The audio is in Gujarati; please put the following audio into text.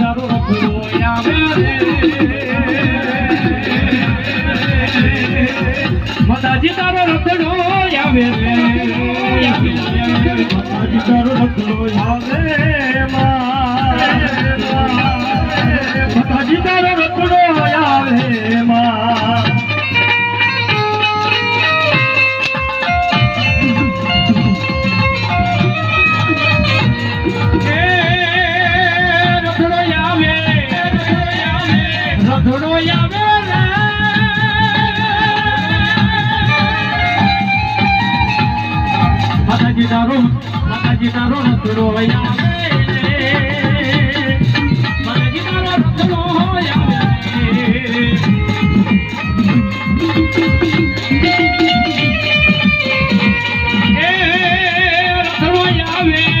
તારું રખડો આવે રે. માતાજી તારો રખડો આવે. માતાજી તારો રખડો આવે માતાજી તારો રખડો આવે માં. એ રથડો આવે. રખડો આવે. તારો માતાજી તારો આવે માતાજી તારો આવે એ રથડો આવે